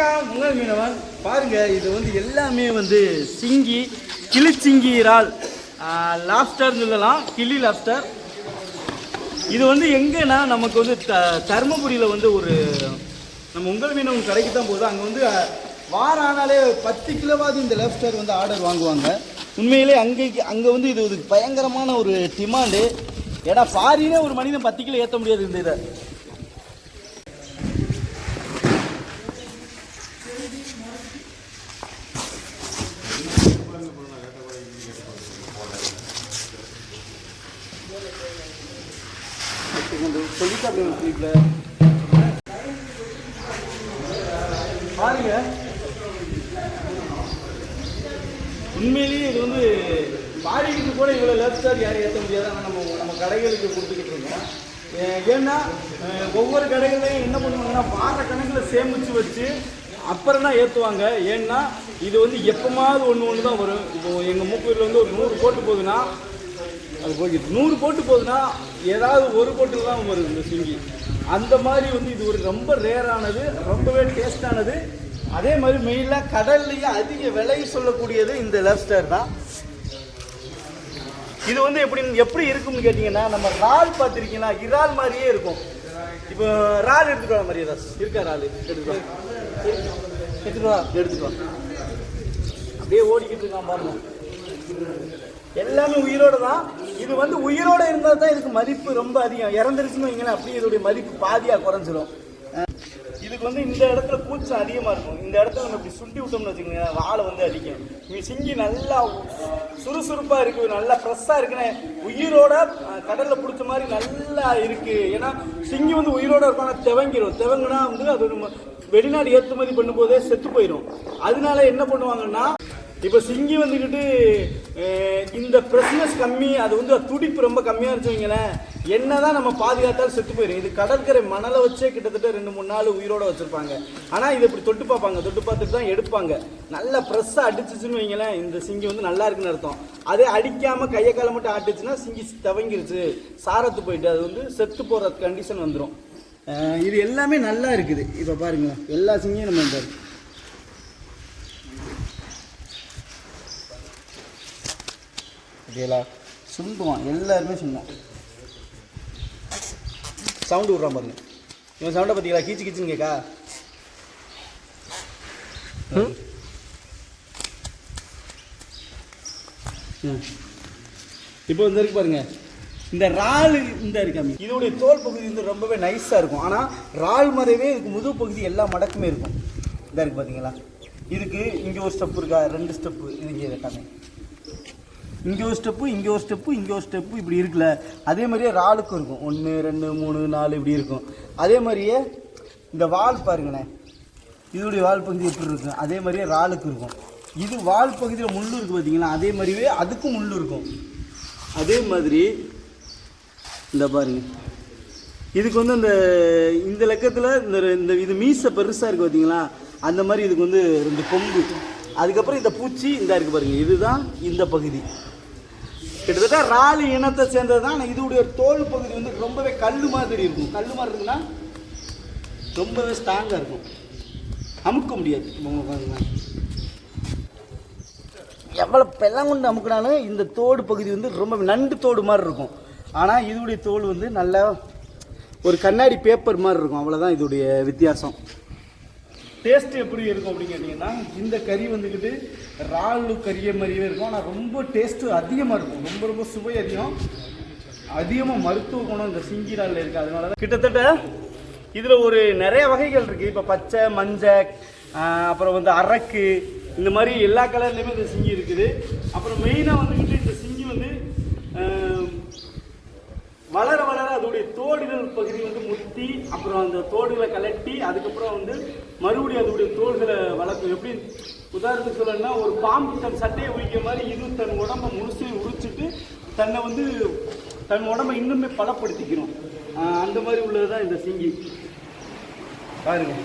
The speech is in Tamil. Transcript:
வணக்கம் உங்கள் மீனவன். பாருங்க இது வந்து எல்லாமே வந்து சிங்கி கிளிச்சிங்கி இறால் லாப்ஸ்டர்னு சொல்லலாம். கிளி லாப்ஸ்டர் இது வந்து எங்கன்னா நமக்கு வந்து த தருமபுரியில் வந்து ஒரு நம்ம உங்கள் மீனவன் கடைக்கு தான் போகுது. அங்கே வந்து வாரம் ஆனாலே பத்து கிலோவாவது இந்த லாப்ஸ்டர் வந்து ஆர்டர் வாங்குவாங்க. உண்மையிலே அங்கே அங்கே வந்து இது ஒரு பயங்கரமான ஒரு டிமாண்டு ஏன்னா ஃபாரினே ஒரு மனிதன் பத்து கிலோ ஏற்ற முடியாது இந்த இதை. சொல்லிட்டு அப்படி ஒரு ஸ்லீப்ல பாருங்க. உண்மையிலேயே இது வந்து பாடிக்கிட்டு கூட இவ்வளோ லெஃப்ட் ஸ்டார் யாரும் ஏற்ற முடியாதான் நம்ம நம்ம கடைகளுக்கு கொடுத்துக்கிட்டு இருக்கோம். ஏன்னா ஒவ்வொரு கடைகளையும் என்ன பண்ணுவாங்கன்னா வார கணக்கில் சேமித்து வச்சு அப்புறம் தான் ஏற்றுவாங்க ஏன்னா இது வந்து எப்போமாவது ஒன்று ஒன்று தான் வரும். இப்போ எங்கள் மூக்கூரில் வந்து ஒரு நூறு போட்டு போகுதுன்னா அது போய்கிட்டு நூறு போட்டு போகுதுன்னா ஏதாவது ஒரு போட்டில் தான் வருது இந்த சிங்கி. அந்த மாதிரி வந்து இது ஒரு ரொம்ப ரேரானது ரொம்பவே டேஸ்டானது. அதே மாதிரி மெயினாக கடல்லையே அதிக விலை சொல்லக்கூடியது இந்த லெப்ஸ்டர் தான். இது வந்து எப்படி எப்படி இருக்கும்னு கேட்டிங்கன்னா நம்ம ரால் பார்த்துருக்கீங்கன்னா இறால் மாதிரியே இருக்கும். இப்போ ரால் எடுத்துட்டு வர மாதிரி இருக்கா ரால்? எடுத்துட்டு வா. எடுத்துட்டு வா. அப்படியே ஓடிக்கிட்டு இருக்கான் பாருங்க. எல்லாமே உயிரோட தான் இது வந்து உயிரோட இருந்தால் தான் இதுக்கு மதிப்பு ரொம்ப அதிகம். இறந்துருச்சுன்னு வைங்களேன் அப்படியே இதோடைய மதிப்பு பாதியாக குறைஞ்சிரும். இதுக்கு வந்து இந்த இடத்துல கூச்சம் அதிகமாக இருக்கும். இந்த இடத்துல நம்ம இப்படி சுண்டி விட்டோம்னு வச்சுக்கோங்க வாழை வந்து அதிகம் இங்கே சிங்கி நல்லா சுறுசுறுப்பாக இருக்குது நல்லா ஃப்ரெஷ்ஷாக இருக்குன்னு உயிரோட கடலில் பிடிச்ச மாதிரி நல்லா இருக்குது ஏன்னா சிங்கி வந்து உயிரோட இருக்கும் ஆனால் தெவங்கிடும் தெவங்கினா வந்து அது வெளிநாடு ஏற்றுமதி பண்ணும்போதே செத்து போயிடும் அதனால என்ன பண்ணுவாங்கன்னா இப்போ சிங்கி வந்துக்கிட்டு இந்த ஃப்ரெஷ்னஸ் கம்மி அது வந்து துடிப்பு ரொம்ப கம்மியாக இருந்துச்சுங்களேன் என்னதான் நம்ம பாதுகாத்தாலும் செத்து போயிடும் இது கடற்கரை மணலை வச்சே கிட்டத்தட்ட ரெண்டு மூணு நாள் உயிரோட வச்சுருப்பாங்க. ஆனால் இதை இப்படி தொட்டு பார்ப்பாங்க. தொட்டு பார்த்துட்டு தான் எடுப்பாங்க. நல்லா ஃப்ரெஷ்ஷாக அடிச்சிச்சுன்னு வைங்களேன். இந்த சிங்கி வந்து நல்லா இருக்குன்னு அர்த்தம். அதே அடிக்காமல் கையை காலை மட்டும் ஆட்டுச்சுன்னா சிங்கி தவங்கிருச்சு. சாரத்து போயிட்டு அது வந்து செத்து போகிற கண்டிஷன் வந்துடும் இது எல்லாமே நல்லா இருக்குது. இப்போ பாருங்களேன். எல்லா சிங்கியும் நம்ம இந்த ஓகேங்களா சுண்டுவான் எல்லாருமே சுண்டுவான் சவுண்டு விட்றான் பாருங்க. இவன் சவுண்டை பார்த்தீங்களா? கீச்சு கீச்சுன்னு கேட்கா. ம். இப்போ இந்த இருக்கு பாருங்க. இந்த ரால் இந்த இருக்காமி இதோடைய தோல் பகுதி வந்து ரொம்பவே நைஸாக இருக்கும். ஆனால் இறால் மறைவே இதுக்கு முதுகு பகுதி எல்லா மடக்குமே இருக்கும். இந்த இருக்கு பார்த்தீங்களா இதுக்கு இங்கே ஒரு ஸ்டெப் இருக்கா? ரெண்டு ஸ்டெப்பு இது இங்கே கட்டாமே. இங்கே ஒரு ஸ்டெப்பு இங்கே ஒரு ஸ்டெப்பு இங்கே ஒரு ஸ்டெப்பு இப்படி இருக்குல்ல. அதே மாதிரியே ராலுக்கும் இருக்கும். ஒன்று ரெண்டு மூணு நாலு இப்படி இருக்கும். அதே மாதிரியே இந்த வால் பாருங்களேன். இதோடைய வால் பகுதி எப்படி இருக்கும்? அதே மாதிரியே ராலுக்கு இருக்கும். இது வால் பகுதியில் முள் இருக்குது பார்த்தீங்களா அதே மாதிரியே அதுக்கும் முள் இருக்கும். அதே மாதிரி இந்த பாருங்க. இதுக்கு வந்து அந்த இந்த லக்கத்தில் இந்த இந்த இது மீசை பெருசாக இருக்குது பார்த்தீங்களா அந்த மாதிரி இதுக்கு வந்து ரெண்டு கொம்பு. அதுக்கப்புறம் இந்த பூச்சி இந்த இருக்குது பாருங்க. இதுதான் இந்த பகுதி. கிட்டத்தட்ட ராலி இனத்தை சேர்ந்தது தான் ஆனால் இதோடைய தோல் பகுதி வந்து ரொம்பவே கல் மாதிரி இருக்கும். கல் மாதிரி இருக்குன்னா ரொம்பவே ஸ்ட்ராங்காக இருக்கும். அமுக்க முடியாது. எவ்வளோ பெல்லாங்குண்டு அமுக்கினாலும் இந்த தோடு பகுதி வந்து ரொம்ப நண்டு தோடு மாதிரி இருக்கும். ஆனால் இதோடைய தோல் வந்து நல்லா ஒரு கண்ணாடி பேப்பர் மாதிரி இருக்கும். அவ்வளோதான் இதோடைய வித்தியாசம். டேஸ்ட் எப்படி இருக்கும் அப்படின்னு கேட்டிங்கன்னா இந்த கறி வந்துக்கிட்டு இறாலு கறியை மாதிரியே இருக்கும். ஆனால் ரொம்ப டேஸ்ட்டு அதிகமாக இருக்கும். ரொம்ப ரொம்ப சுவை அதிகம். அதிகமாக மருத்துவ குணம் இந்த சிங்கி இறாலில் இருக்குது அதனால தான் கிட்டத்தட்ட இதில் ஒரு நிறைய வகைகள் இருக்குது இப்போ பச்சை மஞ்சள் அப்புறம் வந்து அரக்கு இந்த மாதிரி எல்லா கலர்லேயுமே இந்த சிங்கி இருக்குது. அப்புறம் மெயினாக வந்துக்கிட்டு இந்த சிங்கி வந்து வளர வளர அதனுடைய தோடுகள் பகுதி வந்து முத்தி அப்புறம் அந்த தோடுகளை கலட்டி அதுக்கப்புறம் வந்து மறுபடியும் அதனுடைய தோள்களை வளர்க்கும். எப்படி? உதாரணத்துக்கு சொல்லணும்னா ஒரு பாம்பு தன் சட்டையை உரிக்கிற மாதிரி இது தன் உடம்ப முழுசையும் உரிச்சிட்டு தன்னை வந்து தன் உடம்பை இன்னுமே பலப்படுத்திக்கிறோம். அந்த மாதிரி உள்ளது தான் இந்த சிங்கி. பாருங்க.